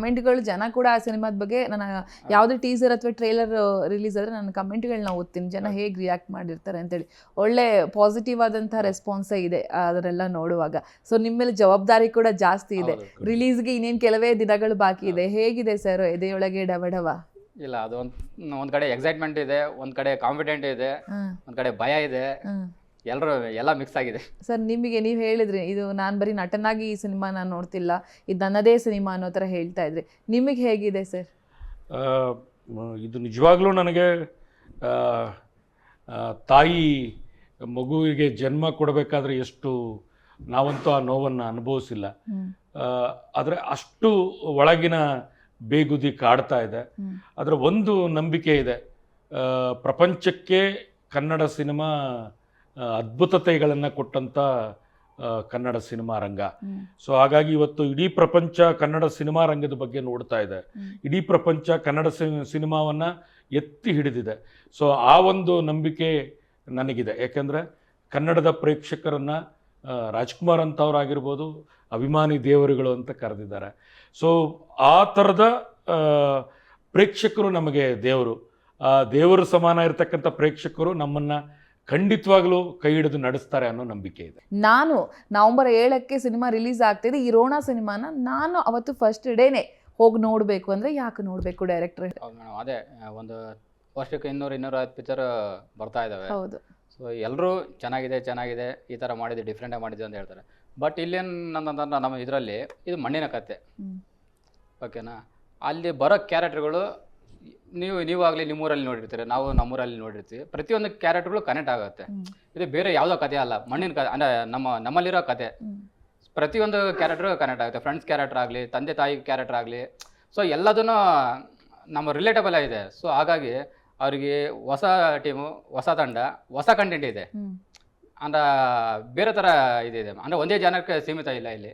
ಕಮೆಂಟ್ಗಳು ಜನ ಕೂಡ ಆ ಸಿನಿಮಾದ ಬಗ್ಗೆ ನನ್ನ ಯಾವುದೇ ಟೀಸರ್ ಅಥವಾ ಟ್ರೇಲರ್ ರಿಲೀಸ್ ಆದರೆ ನನ್ನ ಕಮೆಂಟ್ಗಳನ್ನ ಓದ್ತೀನಿ. ಜನ ಹೇಗೆ ರಿಯಾಕ್ಟ್ ಮಾಡಿರ್ತಾರೆ ಅಂತೇಳಿ. ಒಳ್ಳೆ ಪಾಸಿಟಿವ್ ಆದಂಥ ರೆಸ್ಪಾನ್ಸೇ ಇದೆ ಅದರೆಲ್ಲ ನೋಡುವಾಗ. ಸೊ ನಿಮ್ಮ ಮೇಲೆ ಜವಾಬ್ದಾರಿ ಕೂಡ ಜಾಸ್ತಿ ಇದೆ. ರಿಲೀಸ್ಗೆ ಇನ್ನೇನು ಕೆಲವೇ ದಿನಗಳು ಬಾಕಿ ಇದೆ. ಹೇಗಿದೆ ಸರ್ ಎದೆಯೊಳಗೆ ಡಬಡವ ಇಲ್ಲ ಅದು ಒಂದ್ ಒಂದ್ ಕಡೆ ಎಕ್ಸೈಟ್ಮೆಂಟ್ ಇದೆ ಒಂದ್ ಕಡೆ ಕಾನ್ಫಿಡೆಂಟ್ ಇದೆ ಒಂದು ಕಡೆ ಭಯ ಇದೆ. ಎಲ್ಲರೂ ಎಲ್ಲ ಮಿಕ್ಸ್ ಆಗಿದೆ. ಸರ್ ನಿಮಗೆ ನೀವು ಹೇಳಿದ್ರಿ ಇದು ನಾನು ಬರೀ ನಟನಾಗಿ ಈ ಸಿನಿಮಾ ನಾನು ನೋಡ್ತಿಲ್ಲ ಇದು ನನ್ನದೇ ಸಿನಿಮಾ ಅನ್ನೋ ಥರ ಹೇಳ್ತಾ ಇದ್ರಿ. ನಿಮಗೆ ಹೇಗಿದೆ ಸರ್? ಆ, ಇದು ನಿಜವಾಗ್ಲೂ ನನಗೆ ತಾಯಿ ಮಗುವಿಗೆ ಜನ್ಮ ಕೊಡಬೇಕಾದ್ರೆ ಎಷ್ಟು ನಾವಂತೂ ಆ ನೋವನ್ನು ಅನುಭವಿಸಿಲ್ಲ. ಆದರೆ ಅಷ್ಟು ಒಳಗಿನ ಬೇಗುದಿ ಕಾಡ್ತಾ ಇದೆ. ಆದರೆ ಅದರ ಒಂದು ನಂಬಿಕೆ ಇದೆ. ಆ, ಪ್ರಪಂಚಕ್ಕೆ ಕನ್ನಡ ಸಿನಿಮಾ ಅದ್ಭುತತೆಗಳನ್ನು ಕೊಟ್ಟಂಥ ಕನ್ನಡ ಸಿನಿಮಾ ರಂಗ. ಸೊ ಹಾಗಾಗಿ ಇವತ್ತು ಇಡೀ ಪ್ರಪಂಚ ಕನ್ನಡ ಸಿನಿಮಾ ರಂಗದ ಬಗ್ಗೆ ನೋಡ್ತಾ ಇದೆ. ಇಡೀ ಪ್ರಪಂಚ ಕನ್ನಡ ಸಿನಿಮಾವನ್ನು ಎತ್ತಿ ಹಿಡಿದಿದೆ. ಸೊ ಆ ಒಂದು ನಂಬಿಕೆ ನನಗಿದೆ. ಯಾಕೆಂದರೆ ಕನ್ನಡದ ಪ್ರೇಕ್ಷಕರನ್ನು ರಾಜ್ಕುಮಾರ್ ಅಂತವ್ರಾಗಿರ್ಬೋದು ಅಭಿಮಾನಿ ದೇವರುಗಳು ಅಂತ ಕರೆದಿದ್ದಾರೆ. ಸೊ ಆ ಥರದ ಪ್ರೇಕ್ಷಕರು ನಮಗೆ ದೇವರು. ಆ ದೇವರು ಸಮಾನ ಇರತಕ್ಕಂಥ ಪ್ರೇಕ್ಷಕರು ನಮ್ಮನ್ನ ಖಂಡಿತವಾಗ್ಲೂ ಕೈ ಹಿಡಿದು ನಡೆಸ್ತಾರೆ ಅನ್ನೋ ನಂಬಿಕೆ ಇದೆ. ನಾನು ನವಂಬರ್ ಏಳಕ್ಕೆ ಸಿನಿಮಾ ರಿಲೀಸ್ ಆಗ್ತಿದೆ. ಈ ರೋಣ ಸಿನಿಮಾನ ನಾನು ಅವತ್ತು ಫಸ್ಟ್ ಡೇನೆ ಹೋಗಿ ನೋಡಬೇಕು ಅಂದರೆ ಯಾಕೆ ನೋಡಬೇಕು ಡೈರೆಕ್ಟರ್ ಹೌದು ಮೇಡಮ್ ಅದೇ ಒಂದು ವರ್ಷಕ್ಕೆ ಇನ್ನೂರು ಇನ್ನೂರೈವತ್ತು ಪಿಕ್ಚರ್ ಬರ್ತಾ ಇದ್ದಾವೆ ಹೌದು. ಸೊ ಎಲ್ಲರೂ ಚೆನ್ನಾಗಿದೆ ಚೆನ್ನಾಗಿದೆ ಈ ಥರ ಮಾಡಿದೆ ಡಿಫ್ರೆಂಟಾಗಿ ಮಾಡಿದೆ ಅಂತ ಹೇಳ್ತಾರೆ. ಬಟ್ ಇಲ್ಲೇನಂತಂದ್ರೆ ನಮ್ಮ ಇದರಲ್ಲಿ ಇದು ಮಣ್ಣಿನ ಕತೆ. ಓಕೆನಾ ಅಲ್ಲಿ ಬರೋ ಕ್ಯಾರೆಕ್ಟರ್ಗಳು ನೀವು ನೀವಾಗಲಿ ನಿಮ್ಮೂರಲ್ಲಿ ನೋಡಿರ್ತೀರ ನಾವು ನಮ್ಮೂರಲ್ಲಿ ನೋಡಿರ್ತೀವಿ. ಪ್ರತಿಯೊಂದು ಕ್ಯಾರೆಕ್ಟರ್ಗಳು ಕನೆಕ್ಟ್ ಆಗುತ್ತೆ. ಇದು ಬೇರೆ ಯಾವುದೋ ಕಥೆ ಅಲ್ಲ ಮಣ್ಣಿನ ಕತೆ ಅಂದರೆ ನಮ್ಮ ನಮ್ಮಲ್ಲಿರೋ ಕತೆ. ಪ್ರತಿಯೊಂದು ಕ್ಯಾರೆಕ್ಟರ್ ಕನೆಕ್ಟ್ ಆಗುತ್ತೆ. ಫ್ರೆಂಡ್ಸ್ ಕ್ಯಾರೆಕ್ಟರ್ ಆಗಲಿ ತಂದೆ ತಾಯಿ ಕ್ಯಾರೆಕ್ಟರ್ ಆಗಲಿ. ಸೊ ಎಲ್ಲದನ್ನು ನಮ್ಮ ರಿಲೇಟಬಲ್ ಆಗಿದೆ ಸೊ ಹಾಗಾಗಿ ಅವರಿಗೆ ಹೊಸ ಟೀಮು ಹೊಸ ತಂಡ ಹೊಸ ಕಂಟೆಂಟ್ ಇದೆ. ಅಂದ್ರೆ ಬೇರೆ ಥರ ಇದಿದೆ. ಅಂದರೆ ಒಂದೇ ಜನಕ್ಕೆ ಸೀಮಿತ ಇಲ್ಲ ಇಲ್ಲಿ.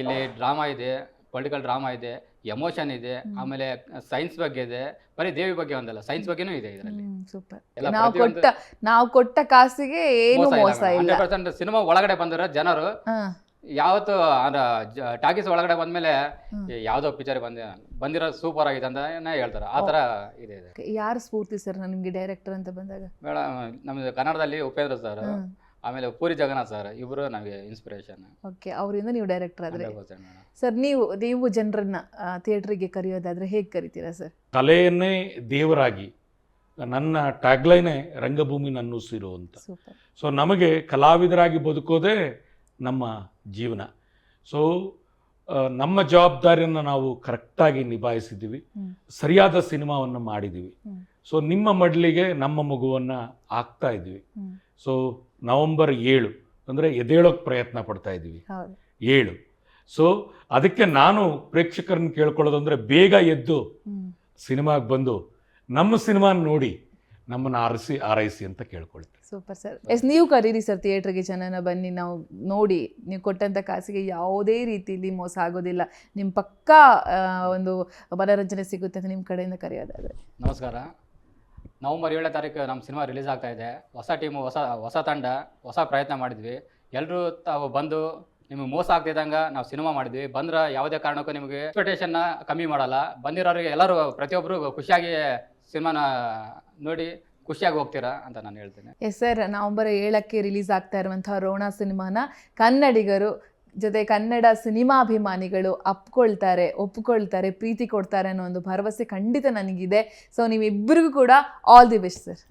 ಇಲ್ಲಿ ಡ್ರಾಮಾ ಇದೆ. ಪೊಲಿಟಿಕಲ್ ಡ್ರಾಮಾ ಇದೆ ಎಮೋಷನ್ ಇದೆ ಆಮೇಲೆ ಸೈನ್ಸ್ ಬಗ್ಗೆ ಇದೆ ಬರೀ ದೇವಿ ಬಗ್ಗೆ ಒಂದಲ್ಲ ಸೈನ್ಸ್ ಬಗ್ಗೆನೂ ಇದೆ ಇದರಲ್ಲಿ. ಸೂಪರ್ ನಾವು ಕೊಟ್ಟ ನಾವು ಕೊಟ್ಟ ಕಾಸಿಗೆ ಏನು ಮೋಸ ಇಲ್ಲ ಪರ್ಸೆಂಟ್ ಸಿನಿಮಾ ಒಳಗಡೆ ಬಂದಿರೋ ಜನರು. ಯಾವತ್ತು ಟಾಕೀಸ್ ಒಳಗಡೆ ಬಂದ್ಮೇಲೆ. ಯಾವ್ದೋ ಪಿಕ್ಚರ್ ಬಂದ ಬಂದಿರೋ ಸೂಪರ್ ಆಗಿದೆ ಅಂತ ಹೇಳ್ತಾರೆ. ಆ ತರ ಇದೆ ಯಾರು ಸ್ಫೂರ್ತಿ ಸರ್ ನಿಮ್ಗೆ ಡೈರೆಕ್ಟರ್ ಅಂತ ಬಂದಾಗ? ಮೇಡಮ್ ನಮ್ದು ಕನ್ನಡದಲ್ಲಿ ಉಪೇಂದ್ರ ಸರ್. ಆಮೇಲೆ ಪೂರಿ ಜಗನ್ನಾಥ್ ಸರ್ ಇಬ್ಬರು ನಮಗೆ ಇನ್ಸ್ಪಿರೇಷನ್ ಓಕೆ ಅವರಿಂದ ನೀವು ಡೈರೆಕ್ಟರ್ ಆದ್ರೆ ಸರ್ ನೀವು ನೀವು ಜನರನ್ನ ಥಿಯೇಟ್ರಿಗೆ ಕರೆಯೋದಾದರೆ ಹೇಗೆ ಕರಿತೀರಾ ಸರ್? ಕಲೆಯನ್ನೇ ದೇವರಾಗಿ ನನ್ನ ಟ್ಯಾಗ್ಲೈನೇ ರಂಗಭೂಮಿ ನನ್ನ ಉಸಿರು ಅಂತ. ಸೂಪರ್ ಸೊ ನಮಗೆ ಕಲಾವಿದರಾಗಿ ಬದುಕೋದೇ ನಮ್ಮ ಜೀವನ. ಸೊ ನಮ್ಮ ಜವಾಬ್ದಾರಿಯನ್ನು ನಾವು ಕರೆಕ್ಟಾಗಿ ನಿಭಾಯಿಸಿದ್ದೀವಿ. ಸರಿಯಾದ ಸಿನಿಮಾವನ್ನು ಮಾಡಿದ್ದೀವಿ. ಸೊ ನಿಮ್ಮ ಮಡ್ಲಿಗೆ ನಮ್ಮ ಮಗುವನ್ನು ಹಾಕ್ತಾ ಇದ್ದೀವಿ. ಸೊ ನವಂಬರ್ ಏಳು ಅಂದರೆ ಎದೇಳೋಕೆ ಪ್ರಯತ್ನ ಪಡ್ತಾ ಇದ್ದೀವಿ. ಹೌದು. ಏಳು. ಸೊ ಅದಕ್ಕೆ ನಾನು ಪ್ರೇಕ್ಷಕರನ್ನ ಕೇಳ್ಕೊಳ್ಳೋದು ಅಂದರೆ ಬೇಗ ಎದ್ದು ಸಿನಿಮಾಗೆ ಬಂದು ನಮ್ಮ ಸಿನಿಮಾ ನೋಡಿ ನಮ್ಮನ್ನು ಆರಿಸಿ ಆರೈಸಿ ಅಂತ ಕೇಳ್ಕೊಳ್ತೀನಿ. Super sir. ಎಸ್ ನೀವು ಕರೀರಿ ಸರ್ ಥಿಯೇಟ್ರಿಗೆ ಜನನ ಬನ್ನಿ. ನಾವು ನೋಡಿ ನೀವು ಕೊಟ್ಟಂಥ ಕಾಸಿಗೆ ಯಾವುದೇ ರೀತಿಯಲ್ಲಿ ಮೋಸ ಆಗೋದಿಲ್ಲ. ನಿಮ್ಮ ಪಕ್ಕಾ ಒಂದು ಮನೋರಂಜನೆ ಸಿಗುತ್ತೆ ಅಂತ ನಿಮ್ಮ ಕಡೆಯಿಂದ ಕರೆಯೋದಾದರೆ. ನಮಸ್ಕಾರ. ನವಂಬರ್ ಏಳನೇ ತಾರೀಕು ನಮ್ಮ ಸಿನಿಮಾ ರಿಲೀಸ್ ಆಗ್ತಾ ಇದೆ. ಹೊಸ ಟೀಮು, ಹೊಸ ಹೊಸ ತಂಡ, ಹೊಸ ಪ್ರಯತ್ನ ಮಾಡಿದ್ವಿ. ಎಲ್ಲರೂ ತಾವು ಬಂದು ನಿಮಗೆ ಮೋಸ ಆಗ್ತಿದ್ದಂಗೆ ನಾವು ಸಿನಿಮಾ ಮಾಡಿದ್ವಿ. ಬಂದ್ರೆ ಯಾವುದೇ ಕಾರಣಕ್ಕೂ ನಿಮಗೆ ಎಕ್ಸ್ಪೆಕ್ಟೇಷನ್ನ ಕಮ್ಮಿ ಮಾಡಲ್ಲ. ಬಂದಿರೋರಿಗೆ ಎಲ್ಲರೂ ಪ್ರತಿಯೊಬ್ಬರು ಖುಷಿಯಾಗಿ ಸಿನಿಮಾನ ನೋಡಿ ಖುಷಿಯಾಗಿ ಹೋಗ್ತೀರಾ ಅಂತ ನಾನು ಹೇಳ್ತೇನೆ. ಎಸ್ ಸರ್ ನವಂಬರ್ ಏಳಕ್ಕೆ ರಿಲೀಸ್ ಆಗ್ತಾ ಇರುವಂಥ ರೋಣ ಸಿನಿಮಾನ ಕನ್ನಡಿಗರು ಜೊತೆ ಕನ್ನಡ ಸಿನಿಮಾಭಿಮಾನಿಗಳು ಅಪ್ಕೊಳ್ತಾರೆ, ಒಪ್ಕೊಳ್ತಾರೆ, ಪ್ರೀತಿ ಕೊಡ್ತಾರೆ ಅನ್ನೋ ಒಂದು ಭರವಸೆ ಖಂಡಿತ ನನಗಿದೆ. ಸೊ ನೀವಿಬ್ಬರಿಗೂ ಕೂಡ ಆಲ್ ದಿ ಬೆಸ್ಟ್ ಸರ್